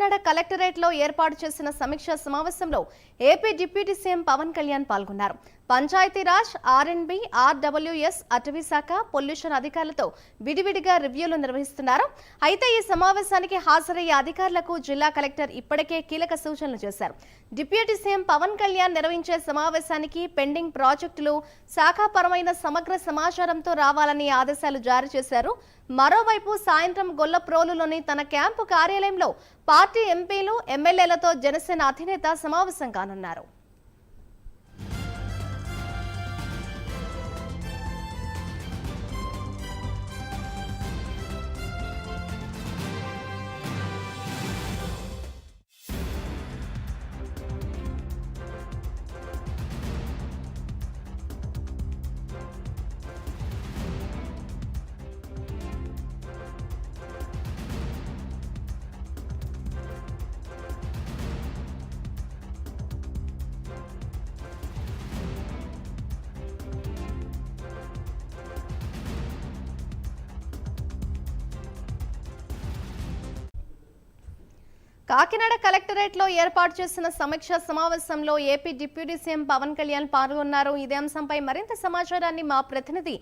కాకినాడ కలెక్టరేట్లో ఏర్పాటు చేసిన సమీక్షా సమావేశంలో AP deputy CM Pawan Kalyan పాల్గొన్నారు. పంచాయతీరాజ్ ఆర్ఎన్బి ఆర్డబ్ల్యూఎస్ అటవీ శాఖ పొల్యూషన్ అధికారులతో విడివిడిగా రివ్యూలు నిర్వహిస్తున్నారు. అయితే ఈ సమావేశానికి హాజరయ్యే అధికారులకు జిల్లా కలెక్టర్ ఇప్పటికే కీలక సూచనలు చేశారు. డిప్యూటీ సీఎం పవన్ కళ్యాణ్ నిర్వహించే సమావేశానికి పెండింగ్ ప్రాజెక్టులు శాఖాపరమైన సమగ్ర సమాచారంతో రావాలని ఆదేశాలు జారీ చేశారు. మరోవైపు సాయంత్రం గొల్లప్రోలులోని తన క్యాంపు కార్యాలయంలో పార్టీ ఎంపీలు ఎమ్మెల్యేలతో జనసేన అధినేత సమావేశం కానున్నారు. కాకినాడ కలెక్టరేట్లో ఏర్పాటు చేసిన సమీక్ష సమావేశంలో AP deputy CM Pawan Kalyan పాల్గొన్నారు. ఇదే అంశంపై మరింత సమాచారాన్ని మా ప్రతినిధి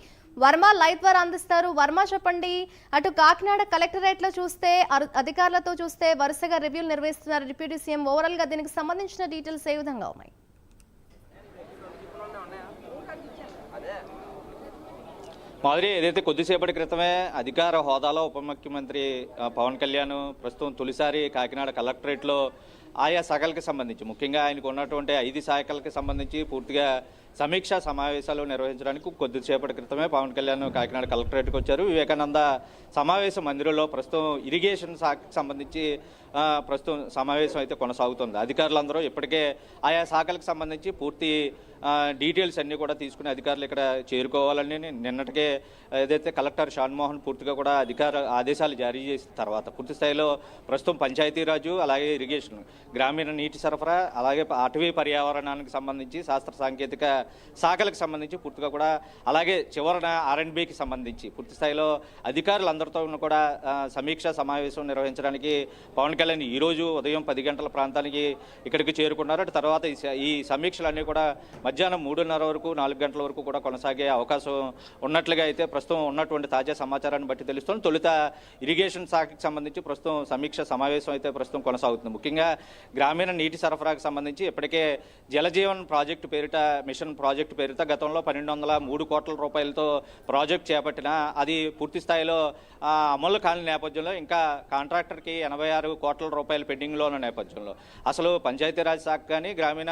వర్మ లైవ్ ద్వారా అందిస్తారు. వర్మ చెప్పండి. అటు కాకినాడ కలెక్టరేట్లో చూస్తే అధికారులతో చూస్తే వరుసగా రివ్యూలు నిర్వహిస్తున్నారు డిప్యూటీ సీఎం. ఓవరాల్గా దీనికి సంబంధించిన డీటెయిల్స్ ఏ విధంగా ఉన్నాయి? మాదిరి ఏదైతే కొద్దిసేపటి క్రితమే అధికార హోదాలో ఉప ముఖ్యమంత్రి పవన్ కళ్యాణ్ ప్రస్తుతం తొలిసారి కాకినాడ కలెక్టరేట్లో ఆయా శాఖలకు సంబంధించి ముఖ్యంగా ఆయనకు ఉన్నటువంటి ఐదు శాఖలకు సంబంధించి పూర్తిగా సమీక్షా సమావేశాలు నిర్వహించడానికి కొద్దిసేపటి క్రితమే పవన్ కళ్యాణ్ కాకినాడ కలెక్టరేట్కి వచ్చారు. వివేకానంద సమావేశ మందిరంలో ప్రస్తుతం ఇరిగేషన్ శాఖకు సంబంధించి ప్రస్తుతం సమావేశం అయితే కొనసాగుతుంది. అధికారులందరూ ఇప్పటికే ఆయా శాఖలకు సంబంధించి పూర్తి డీటెయిల్స్ అన్నీ కూడా తీసుకుని అధికారులు ఇక్కడ చేరుకోవాలని నిన్నటికే ఏదైతే కలెక్టర్ షాన్మోహన్ పూర్తిగా కూడా అధికార ఆదేశాలు జారీ చేసిన తర్వాత పూర్తి స్థాయిలో ప్రస్తుతం పంచాయతీరాజు అలాగే ఇరిగేషన్ గ్రామీణ నీటి సరఫరా అలాగే అటవీ పర్యావరణానికి సంబంధించి శాస్త్ర సాంకేతిక శాఖలకు సంబంధించి పూర్తిగా కూడా అలాగే చివరన ఆర్ఎండ్బికి సంబంధించి పూర్తి స్థాయిలో అధికారులందరితో కూడా సమీక్ష సమీక్షా సమావేశం నిర్వహించడానికి పవన్ కళ్యాణ్ ఈరోజు ఉదయం పది గంటల ప్రాంతానికి ఇక్కడికి చేరుకున్నారు. అటు తర్వాత ఈ స- ఈ సమీక్షలన్నీ కూడా మధ్యాహ్నం మూడున్నర వరకు నాలుగు గంటల వరకు కూడా కొనసాగే అవకాశం ఉన్నట్లుగా అయితే ప్రస్తుతం ఉన్నటువంటి తాజా సమాచారాన్ని బట్టి తెలుస్తుంది. తొలుత ఇరిగేషన్ శాఖకి సంబంధించి ప్రస్తుతం సమీక్ష సమావేశం అయితే ప్రస్తుతం కొనసాగుతుంది. ముఖ్యంగా గ్రామీణ నీటి సరఫరాకు సంబంధించి ఇప్పటికే జలజీవన్ ప్రాజెక్టు పేరిట మిషన్ ప్రాజెక్టు పేరిట గతంలో పన్నెండు వందల మూడు కోట్ల రూపాయలతో ప్రాజెక్ట్ చేపట్టిన అది పూర్తి స్థాయిలో అమలు కాని నేపథ్యంలో ఇంకా కాంట్రాక్టర్కి ఎనభై ఆరు కోట్ల రూపాయలు పెండింగ్లో ఉన్న నేపథ్యంలో. అసలు పంచాయతీరాజ్ శాఖ కానీ గ్రామీణ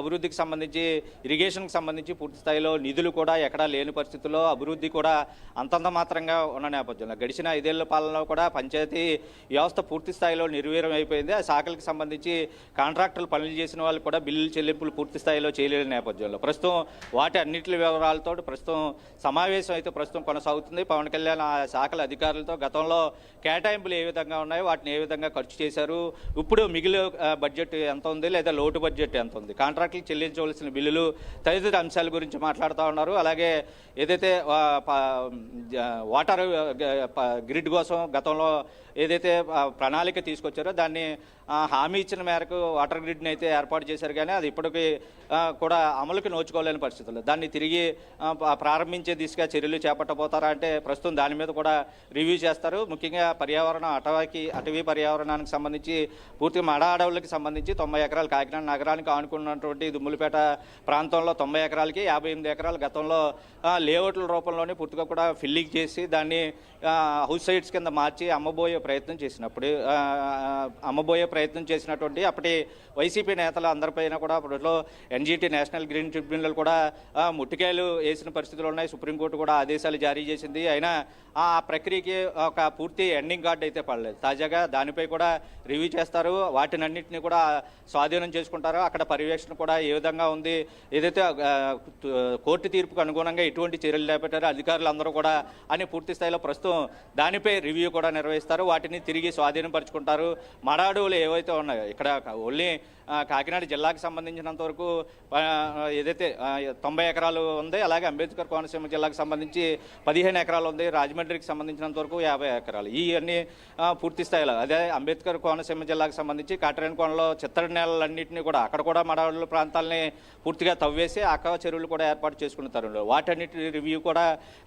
అభివృద్ధికి సంబంధించి ఇరిగేషన్కి సంబంధించి పూర్తి స్థాయిలో నిధులు కూడా ఎక్కడా లేని పరిస్థితుల్లో అభివృద్ధి కూడా అంతంత మాత్రంగా ఉన్న నేపథ్యంలో గడిచిన ఐదేళ్ళ పాలనలో కూడా పంచాయతీ వ్యవస్థ పూర్తి స్థాయిలో నిర్వీర్యం అయిపోయింది. ఆ శాఖలకు సంబంధించి కాంట్రాక్టులు పనులు చేసిన వాళ్ళు కూడా బిల్లులు చెల్లింపులు పూర్తి స్థాయిలో చేయలేని నేపథ్యంలో. ప్రస్తుతం వాటి అన్నిటి వివరాలతో ప్రస్తుతం సమావేశం అయితే ప్రస్తుతం కొనసాగుతుంది. పవన్ కళ్యాణ్ ఆ శాఖల అధికారులతో గతంలో కేటాయింపులు ఏ విధంగా ఉన్నాయో వాటిని ఏ విధంగా ఖర్చు చేశారు? ఇప్పుడు మిగిలిన బడ్జెట్ ఎంత ఉంది? లేదా లోటు బడ్జెట్ ఎంత ఉంది? కాంట్రాక్టులు చెల్లించవలసిన బిల్లులు తదితర అంశాల గురించి మాట్లాడుతూ ఉన్నారు. అలాగే ఏదైతే వాటర్ గ్రిడ్ కోసం గతంలో ఏదైతే ప్రణాళిక తీసుకొచ్చారో దాన్ని హామీ ఇచ్చిన మేరకు వాటర్ గ్రిడ్ని అయితే ఏర్పాటు చేశారు. కానీ అది ఇప్పటికీ కూడా అమలుకి నోచుకోలేని పరిస్థితులు. దాన్ని తిరిగి ప్రారంభించే దిశగా చర్యలు చేపట్టబోతారా అంటే ప్రస్తుతం దాని మీద కూడా రివ్యూ చేస్తారు. ముఖ్యంగా పర్యావరణం అటవీకి అటవీ పర్యావరణానికి సంబంధించి పూర్తిగా మడ అడవులకి సంబంధించి తొంభై ఎకరాలు కాకినాడ నగరానికి ఆనుకున్నటువంటి దుమ్ములపేట ప్రాంతంలో తొంభై ఎకరాలకి యాభై ఎనిమిది ఎకరాలు గతంలో లేఅవుట్ల రూపంలోనే పూర్తిగా కూడా ఫిల్లింగ్ చేసి దాన్ని హౌస్ సైట్స్ కింద మార్చి అమ్మబోయే ప్రయత్నం చేసినప్పుడు అమ్మబోయే ప్రయత్నం చేసినటువంటి అప్పటి వైసీపీ నేతలు అందరిపైన కూడా అప్పట్లో ఎన్జీటీ నేషనల్ గ్రీన్ ట్రిబ్యునల్ కూడా ముట్టికాయలు వేసిన పరిస్థితులు ఉన్నాయి. సుప్రీంకోర్టు కూడా ఆదేశాలు జారీ చేసింది. అయినా ఆ ప్రక్రియకి ఒక పూర్తి ఎండింగ్ కార్డు అయితే పడలేదు. తాజాగా దానిపై కూడా రివ్యూ చేస్తారు. వాటినన్నింటినీ కూడా స్వాధీనం చేసుకుంటారు. అక్కడ పర్యవేక్షణ కూడా ఏ విధంగా ఉంది? ఏదైతే కోర్టు తీర్పుకు అనుగుణంగా ఎటువంటి చర్యలు చేపట్టారో అధికారులు అందరూ కూడా అని పూర్తి స్థాయిలో ప్రస్తుతం దానిపై రివ్యూ కూడా నిర్వహిస్తారు. వాటిని తిరిగి స్వాధీనపరుచుకుంటారు. మడ ఏవైతే ఉన్నాయో ఇక్కడ ఓన్లీ కాకినాడ జిల్లాకు సంబంధించినంత వరకు ఏదైతే తొంభై ఎకరాలు ఉంది అలాగే అంబేద్కర్ కోనసీమ జిల్లాకు సంబంధించి పదిహేను ఎకరాలు ఉంది రాజమండ్రికి సంబంధించినంత వరకు యాభై ఎకరాలు. ఇవన్నీ పూర్తి స్థాయిలో అదే అంబేద్కర్ కోనసీమ జిల్లాకు సంబంధించి కాటరేనికోనలో చిత్తడి నేలలన్నింటినీ కూడా అక్కడ కూడా మడవల ప్రాంతాలని పూర్తిగా తవ్వేసి అక్క చెరువులు కూడా ఏర్పాటు చేసుకున్న తరుణంలో. వాటన్నిటి రివ్యూ కూడా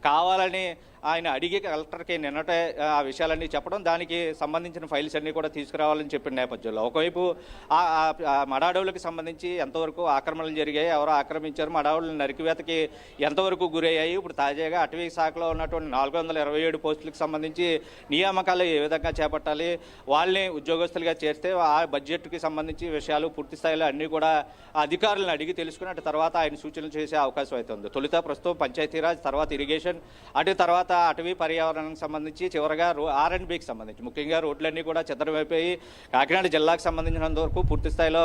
కావాలని ఆయన అడిగి కలెక్టర్కి నిన్నటే ఆ విషయాలన్నీ చెప్పడం దానికి సంబంధించిన ఫైల్స్ అన్నీ కూడా తీసుకురావాలని చెప్పిన నేపథ్యంలో. ఒకవైపు ఆ- మడాడవులకు సంబంధించి ఎంతవరకు ఆక్రమణలు జరిగాయి ఎవరు ఆక్రమించారు మడావులు నరికివేతకి ఎంతవరకు గురయ్యాయి ఇప్పుడు తాజాగా అటవీ శాఖలో ఉన్నటువంటి నాలుగు వందల ఇరవై ఏడు పోస్టులకు సంబంధించి నియామకాలు ఏ విధంగా చేపట్టాలి వాళ్ళని ఉద్యోగస్తులుగా చేస్తే ఆ బడ్జెట్కి సంబంధించి విషయాలు పూర్తి స్థాయిలో అన్నీ కూడా అధికారులను అడిగి తెలుసుకుని అటు తర్వాత ఆయన సూచనలు చేసే అవకాశం అయితే ఉంది. తొలుత ప్రస్తుతం పంచాయతీరాజ్ తర్వాత ఇరిగేషన్ అటు తర్వాత అటవీ పర్యావరణానికి సంబంధించి చివరగా ఆర్ అండ్ బికి సంబంధించి. ముఖ్యంగా రోడ్లన్నీ కూడా చిత్రమైపోయి కాకినాడ జిల్లాకు సంబంధించినంత వరకు పూర్తి స్థాయిలో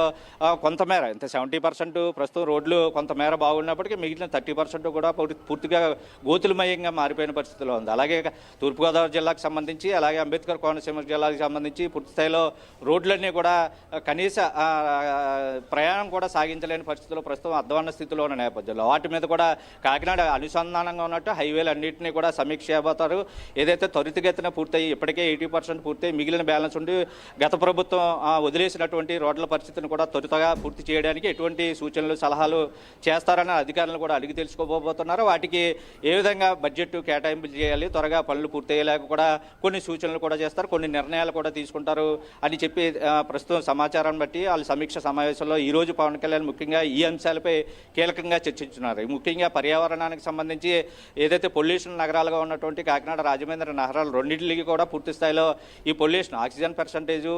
కొంతమేర ఇంత సెవెంటీ పర్సెంట్ ప్రస్తుతం రోడ్లు కొంతమేర బాగున్నప్పటికీ మిగిలిన థర్టీ పర్సెంట్ కూడా పూర్తిగా గోతులమయంగా మారిపోయిన పరిస్థితిలో ఉంది. అలాగే తూర్పుగోదావరి జిల్లాకు సంబంధించి అలాగే అంబేద్కర్ కోనసీమ జిల్లాకు సంబంధించి పూర్తి స్థాయిలో రోడ్లన్నీ కూడా కనీస ప్రయాణం కూడా సాగించలేని పరిస్థితుల్లో ప్రస్తుతం అధ్వాన్న స్థితిలో ఉన్న నేపథ్యంలో. వాటి మీద కూడా కాకినాడ అనుసంధానంగా ఉన్నట్టు హైవేలు అన్నింటినీ కూడా సమీ చేయబోతారు ఏదైతే త్వరితగతిన పూర్తయి ఇప్పటికే ఎయిటీ పర్సెంట్ పూర్తయి మిగిలిన బ్యాలెన్స్ ఉండి గత ప్రభుత్వం వదిలేసినటువంటి రోడ్ల పరిస్థితిని కూడా త్వరితగా పూర్తి చేయడానికి ఎటువంటి సూచనలు సలహాలు చేస్తారని అధికారులను కూడా అడిగి తెలుసుకోబోతున్నారు. వాటికి ఏ విధంగా బడ్జెట్ కేటాయింపులు చేయాలి త్వరగా పనులు పూర్తయ్యేలాగా కూడా కొన్ని సూచనలు కూడా చేస్తారు కొన్ని నిర్ణయాలు కూడా తీసుకుంటారు అని చెప్పి ప్రస్తుతం సమాచారం బట్టి వాళ్ళ సమీక్ష సమావేశంలో ఈరోజు పవన్ కళ్యాణ్ ముఖ్యంగా ఈ అంశాలపై కీలకంగా చర్చించున్నారు. ముఖ్యంగా పర్యావరణానికి సంబంధించి ఏదైతే పొల్యూషన్ నగరాలుగా ఉన్నటువంటి కాకినాడ రాజమేంద్ర నగరాలు రెండింటికి కూడా పూర్తి స్థాయిలో ఈ పొల్యూషన్ ఆక్సిజన్ పర్సంటేజు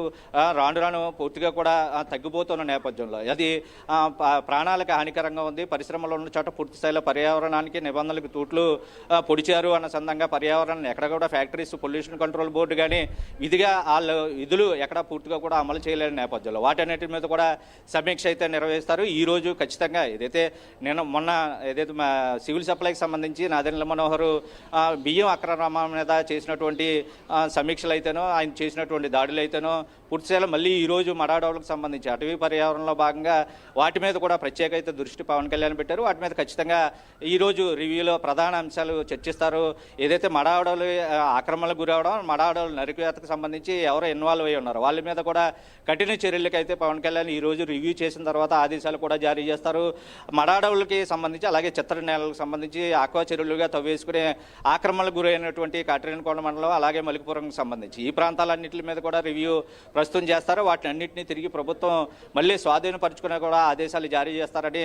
రాను రాను పూర్తిగా కూడా తగ్గిపోతున్న నేపథ్యంలో. అది ప్రాణాలకు హానికరంగా ఉంది. పరిశ్రమలో ఉన్న చోట పూర్తి స్థాయిలో పర్యావరణానికి నిబంధనలకు తూట్లు పొడిచారు అన్న సందంగా పర్యావరణాన్ని ఎక్కడ కూడా ఫ్యాక్టరీస్ పొల్యూషన్ కంట్రోల్ బోర్డు కానీ విధిగా వాళ్ళ విధులు ఎక్కడ పూర్తిగా కూడా అమలు చేయలేని నేపథ్యంలో. వాటన్నిటి మీద కూడా సమీక్ష అయితే నిర్వహిస్తారు. ఈ రోజు ఖచ్చితంగా ఏదైతే నేను మొన్న ఏదైతే మా సివిల్ సప్లైకి సంబంధించి నాదెండ్ల మనోహర్ బియ్యం అక్రమ మీద చేసినటువంటి సమీక్షలు అయితేనో ఆయన చేసినటువంటి దాడులు అయితేనో పూర్తిస్థాయిలో మళ్ళీ ఈరోజు మడాడవులకు సంబంధించి అటవీ పర్యావరణంలో భాగంగా వాటి మీద కూడా ప్రత్యేక అయితే దృష్టి పవన్ కళ్యాణ్ పెట్టారు. వాటి మీద ఖచ్చితంగా ఈరోజు రివ్యూలో ప్రధాన అంశాలు చర్చిస్తారు. ఏదైతే మడాడవులు ఆక్రమణలకు గురవడం మడాడవులు నరికివేతకు సంబంధించి ఎవరు ఇన్వాల్వ్ అయి ఉన్నారు. వాళ్ళ మీద కూడా కఠిన చర్యలకైతే పవన్ కళ్యాణ్ ఈ రోజు రివ్యూ చేసిన తర్వాత ఆదేశాలు కూడా జారీ చేస్తారు. మడాడవులకి సంబంధించి అలాగే చిత్ర నేలలకు సంబంధించి ఆక్వా చెరువులుగా తవ్వేసుకునే అక్రమాలకు గురైనటువంటి కాటరేనికోండ మండలం అలాగే మలికిపురంకి సంబంధించి. ఈ ప్రాంతాలన్నింటి మీద కూడా రివ్యూ ప్రస్తుతం చేస్తారు వాటిని అన్నింటినీ తిరిగి ప్రభుత్వం మళ్ళీ స్వాధీనపరుచుకునే కూడా ఆదేశాలు జారీ చేస్తారని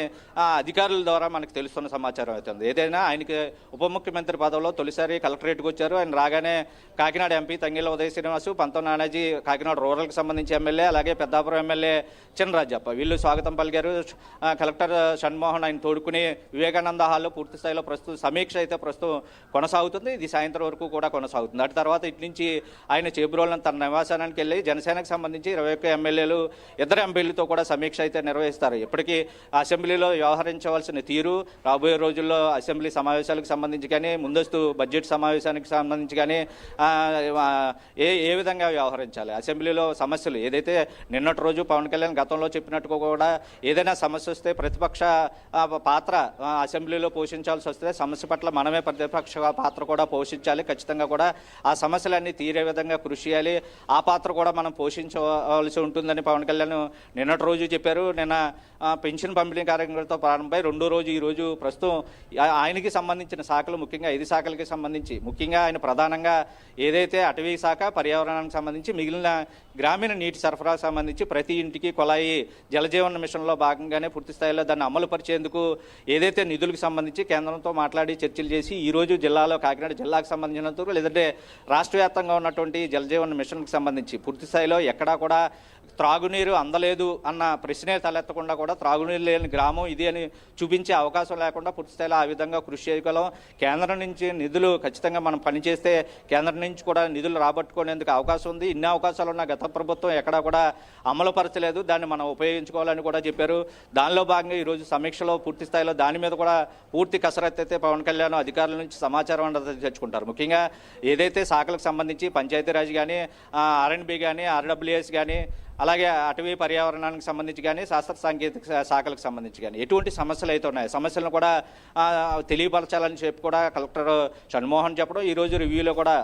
అధికారుల ద్వారా మనకు తెలుస్తున్న సమాచారం అవుతుంది ఏదైనా ఆయనకి ఉప ముఖ్యమంత్రి పదవిలో తొలిసారి కలెక్టరేట్కి వచ్చారు. ఆయన రాగానే కాకినాడ ఎంపీ తంగిల ఉదయ శ్రీనివాసు పంతం నానాజీ కాకినాడ రూరల్కి సంబంధించి ఎమ్మెల్యే అలాగే పెద్దాపురం ఎమ్మెల్యే చినరాజప్ప వీళ్ళు స్వాగతం పలికారు. కలెక్టర్ షణ్మోహన్ ఆయన తోడుకుని వివేకానంద హాల్లో పూర్తి స్థాయిలో ప్రస్తుతం సమీక్ష అయితే ప్రస్తుతం కొనసాగుతుంది ఇది సాయంత్రం వరకు కూడా కొనసాగుతుంది. అటు తర్వాత ఇటు నుంచి ఆయన చేబ్రోలను తన నివాసానికి వెళ్ళి జనసేనకు సంబంధించి ఇరవై ఒక్క ఎమ్మెల్యేలు ఇద్దరు ఎంపీలతో కూడా సమీక్ష అయితే నిర్వహిస్తారు. ఇప్పటికీ అసెంబ్లీలో వ్యవహరించవలసిన తీరు రాబోయే రోజుల్లో అసెంబ్లీ సమావేశాలకు సంబంధించి కానీ ముందస్తు బడ్జెట్ సమావేశానికి సంబంధించి కానీ ఏ ఏ విధంగా వ్యవహరించాలి? అసెంబ్లీలో సమస్యలు ఏదైతే నిన్నటి రోజు పవన్ కళ్యాణ్ గతంలో చెప్పినట్టుగా కూడా ఏదైనా సమస్య వస్తే ప్రతిపక్ష పాత్ర అసెంబ్లీలో పోషించాల్సి వస్తే సమస్య పట్ల మనమే ప్రతిపక్ష పాత్ర పాత్ర కూడా పోషించాలి. ఖచ్చితంగా కూడా ఆ సమస్యలన్నీ తీరే విధంగా కృషి చేయాలి. ఆ పాత్ర కూడా మనం పోషించవలసి ఉంటుందని పవన్ కళ్యాణ్ నిన్నటి రోజు చెప్పారు. నిన్న పెన్షన్ పంపిణీ కార్యక్రమంతో ప్రారంభమై రెండో రోజు ఈరోజు ప్రస్తుతం ఆయనకి సంబంధించిన శాఖలు ముఖ్యంగా ఐదు శాఖలకి సంబంధించి ముఖ్యంగా ఆయన ప్రధానంగా ఏదైతే అటవీ శాఖ పర్యావరణానికి సంబంధించి మిగిలిన గ్రామీణ నీటి సరఫరా సంబంధించి ప్రతి ఇంటికి కుళాయి జలజీవన మిషన్లో భాగంగానే పూర్తి స్థాయిలో దాన్ని అమలు పరిచేందుకు ఏదైతే నిధులకు సంబంధించి కేంద్రంతో మాట్లాడి చర్చలు చేసి ఈరోజు జిల్లాలో కాకినాడ జిల్లాకు సంబంధించినంత వరకు లేదంటే రాష్ట్ర వ్యాప్తంగా ఉన్నటువంటి జలజీవన మిషన్కి సంబంధించి పూర్తి స్థాయిలో ఎక్కడా కూడా త్రాగునీరు అందలేదు అన్న ప్రశ్నే తలెత్తకుండా కూడా త్రాగునీరు లేని గ్రామం ఇది అని చూపించే అవకాశం లేకుండా పూర్తి స్థాయిలో ఆ విధంగా కృషి చేయగలం. కేంద్రం నుంచి నిధులు ఖచ్చితంగా మనం పనిచేస్తే కేంద్రం నుంచి కూడా నిధులు రాబట్టుకునేందుకు అవకాశం ఉంది. ఇన్ని అవకాశాలు ఉన్న గత ప్రభుత్వం ఎక్కడా కూడా అమలు పరచలేదు దాన్ని మనం ఉపయోగించుకోవాలని కూడా చెప్పారు. దానిలో భాగంగా ఈరోజు సమీక్షలో పూర్తి స్థాయిలో దాని మీద కూడా పూర్తి కసరత్తు అయితే పవన్ కళ్యాణ్ అధికారుల నుంచి సమాచారం అనేది తెచ్చుకుంటారు. ముఖ్యంగా ఏదైతే శాఖలకు సంబంధించి పంచాయతీరాజ్ కానీ ఆర్ఎండ్బి కానీ ఆర్డబ్ల్యూఎస్ కానీ అలాగే అటవీ పర్యావరణానికి సంబంధించి కానీ శాస్త్ర సాంకేతిక శాఖలకు సంబంధించి కానీ ఎటువంటి సమస్యలు అయితే ఉన్నాయి సమస్యలను కూడా తెలియపరచాలని చెప్పి కూడా కలెక్టర్ షణ్మోహన్ చెప్పడం ఈరోజు రివ్యూలో కూడా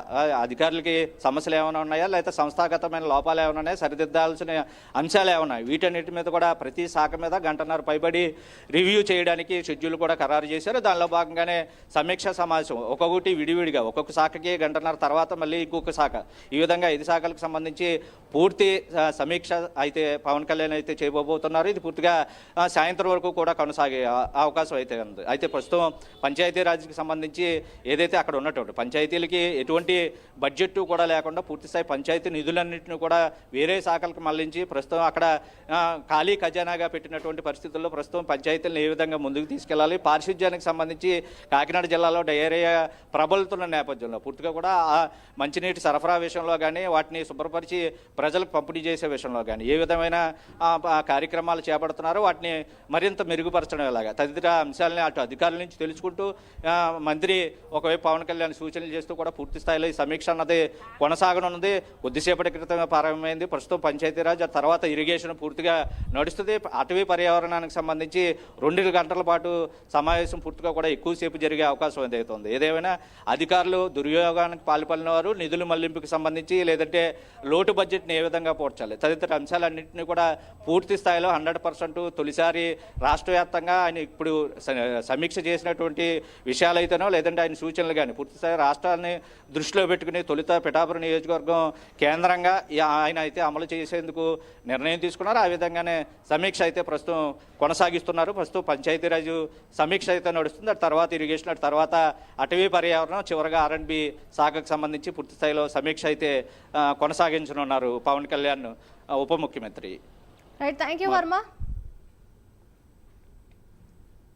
అధికారులకి సమస్యలు ఏమైనా ఉన్నాయా? లేకపోతే సంస్థాగతమైన లోపాలు ఏమైనా ఉన్నాయా? సరిదిద్దాల్సిన అంశాలు ఏమన్నాయి వీటన్నిటి మీద కూడా ప్రతి శాఖ మీద గంటన్నర పైబడి రివ్యూ చేయడానికి షెడ్యూల్ కూడా ఖరారు చేశారు. దానిలో భాగంగానే సమీక్ష సమావేశం ఒక్కొక్కటి విడివిడిగా ఒక్కొక్క శాఖకి గంటన్నర తర్వాత మళ్ళీ ఇంకొక శాఖ. ఈ విధంగా ఐదు శాఖలకు సంబంధించి పూర్తి సమీక్ష సమీక్ష అయితే పవన్ కళ్యాణ్ అయితే చేయబోతున్నారు. ఇది పూర్తిగా సాయంత్రం వరకు కూడా కొనసాగే అవకాశం అయితే ఉంది. అయితే ప్రస్తుతం పంచాయతీరాజ్కి సంబంధించి ఏదైతే అక్కడ ఉన్నటువంటి పంచాయతీలకి ఎటువంటి బడ్జెట్ కూడా లేకుండా పూర్తిస్థాయి పంచాయతీ నిధులన్నింటినీ కూడా వేరే శాఖలకు మళ్ళించి ప్రస్తుతం అక్కడ ఖాళీ ఖజానాగా పెట్టినటువంటి పరిస్థితుల్లో ప్రస్తుతం పంచాయతీలను ఏ విధంగా ముందుకు తీసుకెళ్ళాలి పారిశుధ్యానికి సంబంధించి కాకినాడ జిల్లాలో డయేరియా ప్రబలుతున్న నేపథ్యంలో పూర్తిగా కూడా మంచినీటి సరఫరా విషయంలో కానీ వాటిని శుభ్రపరిచి ప్రజలకు పంపిణీ చేసే విషయంలో కానీ ఏ విధమైన కార్యక్రమాలు చేపడుతున్నారో వాటిని మరింత మెరుగుపరచడం ఎలాగా? తదితర అంశాలని అటు అధికారుల నుంచి తెలుసుకుంటూ మంత్రి ఒకవైపు పవన్ కళ్యాణ్ సూచనలు చేస్తూ కూడా పూర్తి స్థాయిలో ఈ సమీక్ష అన్నది కొనసాగనున్నది కొద్దిసేపటి క్రితమే ప్రారంభమైంది. ప్రస్తుతం పంచాయతీరాజ్ ఆ తర్వాత ఇరిగేషన్ పూర్తిగా నడుస్తుంది. అటవీ పర్యావరణానికి సంబంధించి రెండు గంటల పాటు సమావేశం పూర్తిగా కూడా ఎక్కువసేపు జరిగే అవకాశం అయితే ఏదేమైనా అధికారులు దుర్యోగానికి పాల్పడిన వారు నిధుల మళ్ళింపుకి సంబంధించి లేదంటే లోటు బడ్జెట్ని ఏ విధంగా పోర్చాలి తదితర అంశాలన్నింటినీ కూడా పూర్తి స్థాయిలో హండ్రెడ్ పర్సెంట్ తొలిసారి రాష్ట్ర వ్యాప్తంగా ఆయన ఇప్పుడు సమీక్ష చేసినటువంటి విషయాలైతేనో లేదంటే ఆయన సూచనలు కానీ పూర్తి స్థాయి రాష్ట్రాన్ని దృష్టిలో పెట్టుకుని తొలుత పిఠాపురం నియోజకవర్గం కేంద్రంగా ఆయన అయితే అమలు చేసేందుకు నిర్ణయం తీసుకున్నారు. ఆ విధంగానే సమీక్ష అయితే ప్రస్తుతం కొనసాగిస్తున్నారు. ప్రస్తుతం పంచాయతీరాజు సమీక్ష అయితే నడుస్తుంది. అటు తర్వాత ఇరిగేషన్ అటు తర్వాత అటవీ పర్యావరణం చివరగా ఆర్ఎండ్బి శాఖకు సంబంధించి పూర్తిస్థాయిలో సమీక్ష అయితే కొనసాగించనున్నారు పవన్ కళ్యాణ్. ఉప ముఖ్యమంత్రి. Right thank you Varma